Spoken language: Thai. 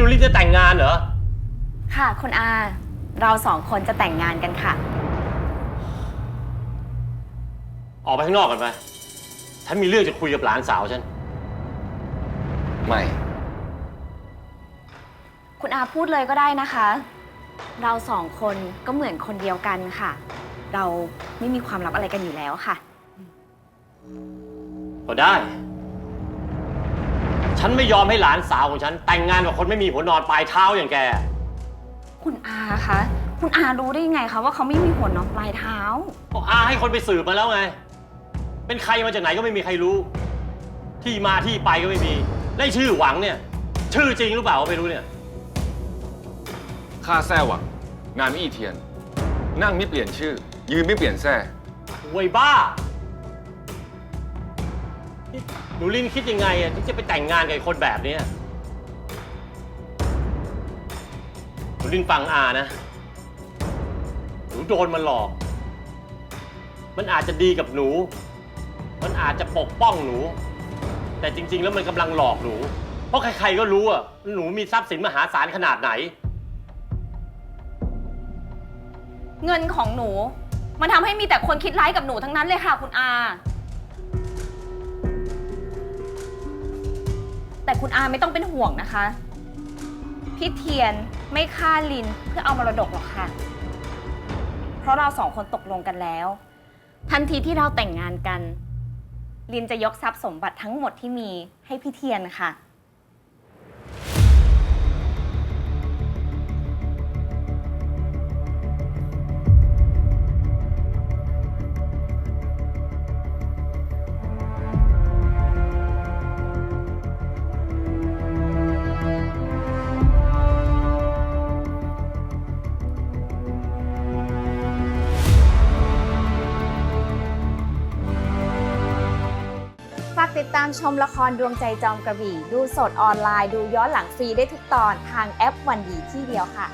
หนูลินจะแต่งงานเหรอ ค่ะ คุณอา เราสองคนจะแต่งงานกันค่ะ ออกไปข้างนอกก่อนไปฉันมีเรื่องจะคุยกับหลานสาวฉัน ไม่ คุณอาพูดเลยก็ได้นะคะ เราสองคนก็เหมือนคนเดียวกันค่ะ เราไม่มีความลับอะไรกันอยู่แล้วค่ะ ก็ได้ ฉันไม่ยอมให้หลานสาวของฉัน แต่งงานกับคนไม่มีหัวนอนปลายเท้าอย่างแก คุณอาคะ คุณอารู้ได้ยังไงคะว่าเขาไม่มีหัวนอนปลายเท้า ก็อาให้คนไปสืบมาแล้วไง เป็นใครมาจากไหนก็ไม่มีใครรู้ ที่มาที่ไปก็ไม่มี ได้ชื่อหวังเนี่ย ชื่อจริงหรือเปล่าก็ไม่รู้เนี่ย ข้าแซ่หวัง งานไม่อีเทียน นั่งไม่เปลี่ยนชื่อ ยืนไม่เปลี่ยนแซ่โวยบ้านี่ หนูลินคิดยังไงอะถึงจะไปแต่งงานกับไอ้คนแบบเนี้ยหนูลินฟังอานะ หนูโดนมันหลอก มันอาจจะดีกับหนู มันอาจจะปกป้องหนู แต่จริง ๆ แล้วมันกำลังหลอกหนู เพราะใครๆก็รู้อะหนูมีทรัพย์สินมหาศาลขนาดไหน เงินของหนู มันทำให้มีแต่คนคิดร้ายกับหนูทั้งนั้นเลยค่ะคุณอา คุณอาไม่ต้องเป็นห่วงนะคะ พี่เทียนไม่ฆ่าลินเพื่อเอามรดกหรอกค่ะ เพราะเราสองคนตกลงกันแล้ว ทันทีที่เราแต่งงานกัน ลินจะยกทรัพย์สมบัติทั้งหมดที่มีให้พี่เทียนค่ะ ติดตามชมละครดวงใจจอมกระบี่ ดูสดออนไลน์ ดูย้อนหลังฟรีได้ทุกตอนทางแอปวันดีที่เดียวค่ะ